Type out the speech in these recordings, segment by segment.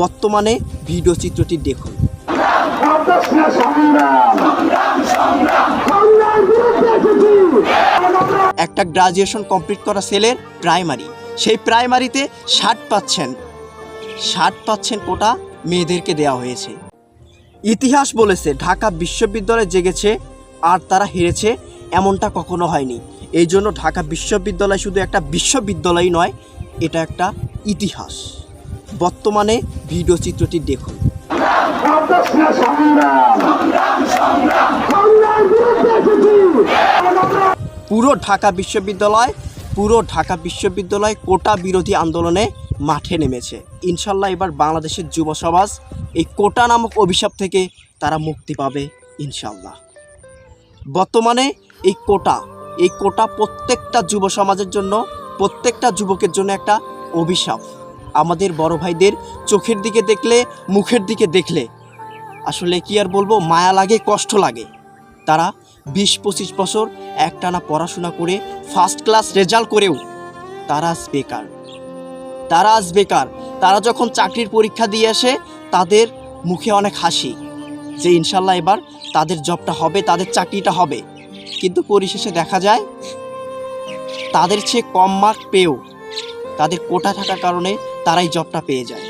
বর্তমানে ভিডিও চিত্রটি দেখুন। একটা গ্রাজুয়েশন কমপ্লিট করা ছেলের প্রাইমারি। সেই প্রাইমারিতে ষাট পাচ্ছেন ষাট পাচ্ছেন কোটা মেয়েদেরকে দেওয়া হয়েছে। ইতিহাস বলেছে, ঢাকা বিশ্ববিদ্যালয় জেগেছে আর তারা হেরেছে এমনটা কখনো হয়নি। এই জন্য ঢাকা বিশ্ববিদ্যালয় শুধু একটা বিশ্ববিদ্যালয় নয়, এটা একটা ইতিহাস। বর্তমানে ভিডিও চিত্রটি দেখুন। পুরো ঢাকা বিশ্ববিদ্যালয়, পুরো ঢাকা বিশ্ববিদ্যালয় কোটা বিরোধী আন্দোলনে মাঠে নেমেছে। ইনশাল্লাহ এবার বাংলাদেশের যুব সমাজ এই কোটা নামক অভিশাপ থেকে তারা মুক্তি পাবে, ইনশাল্লাহ। বর্তমানে এই কোটা এই কোটা প্রত্যেকটা যুব সমাজের জন্য, প্রত্যেকটা যুবকের জন্য একটা অভিশাপ। আমাদের বড় ভাইদের চোখের দিকে দেখলে, মুখের দিকে দেখলে। আসলে কি আর বলব, মায়া লাগে, কষ্ট লাগে। তারা বিশ পঁচিশ বছর একটানা পড়াশোনা করে ফার্স্ট ক্লাস রেজাল্ট করেও তারা আজ বেকার। তারা আজ বেকার। তারা যখন চাকরির পরীক্ষা দিয়ে আসে, তাদের মুখে অনেক হাসি যে ইনশাল্লাহ এবার তাদের জবটা হবে, তাদের চাকরিটা হবে। কিন্তু পরিশেষে দেখা যায়, তাদের চেয়ে কম মার্ক পেয়েও, তাদের কোটা থাকার কারণে তারাই জবটা পেয়ে যায়।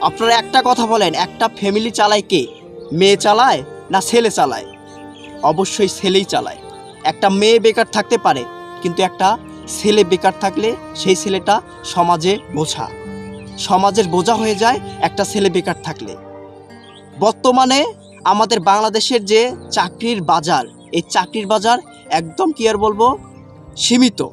আপনারা একটা কথা বলেন, একটা ফ্যামিলি চালায় কে? মেয়ে চালায় না ছেলে চালায়? অবশ্যই ছেলেই চালায়। একটা মেয়ে বেকার থাকতে পারে, কিন্তু একটা ছেলে বেকার থাকলে সেই ছেলেটা সমাজে বোঝা। সমাজের বোঝা হয়ে যায় একটা ছেলে বেকার থাকলে। বর্তমানে আমাদের বাংলাদেশের যে চাকরির বাজার, এই চাকরির বাজার একদম কি আর বলব? সীমিত।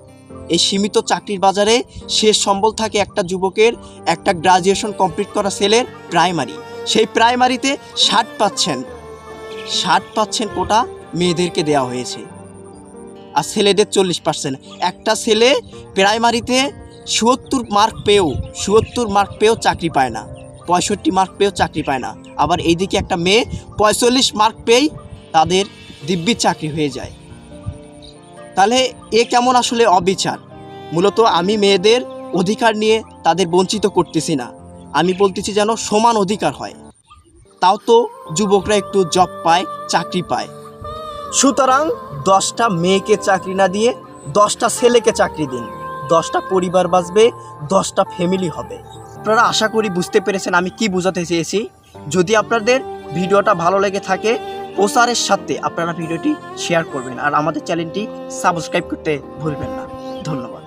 এই সীমিত চাকরির বাজারে শেষ সম্বল থাকে একটা যুবকের, একটা গ্রাজুয়েশন কমপ্লিট করা ছেলের প্রাইমারি সেই প্রাইমারিতে ষাট পাচ্ছেন। ষাট পাচ্ছেন কোটা মেয়েদেরকে দেওয়া হয়েছে। আর ছেলেদের চল্লিশ পার্সেন্ট একটা ছেলে প্রাইমারিতে চুয়াত্তর মার্ক পেয়েও চুয়াত্তর মার্ক পেয়েও চাকরি পায় না। পঁয়ষট্টি মার্ক পেয়েও চাকরি পায় না। আবার এইদিকে একটা মেয়ে পঁয়তাল্লিশ মার্ক পেয়েই তাদের দিব্যি চাকরি হয়ে যায়। তাহলে এ কেমন আসলে অবিচার? মূলত আমি মেয়েদের অধিকার নিয়ে তাদের বঞ্চিত করতেছি না। আমি বলতেছি যেন সমান অধিকার হয়। তাও তো যুবকরা একটু জব পায়, চাকরি পায়। সুতরাং দশটা মেয়েকে চাকরি না দিয়ে দশটা ছেলেকে চাকরি দিন। দশটা পরিবার বাঁচবে, দশটা ফ্যামিলি হবে। আপনারা আশা করি বুঝতে পেরেছেন আমি কি বোঝাতে চেয়েছি। যদি আপনাদের ভিডিওটা ভালো লেগে থাকে প্রচারের সাথে আপনারা ভিডিওটি শেয়ার করবেন আর আমাদের চ্যানেলটি সাবস্ক্রাইব করতে ভুলবেন না। ধন্যবাদ।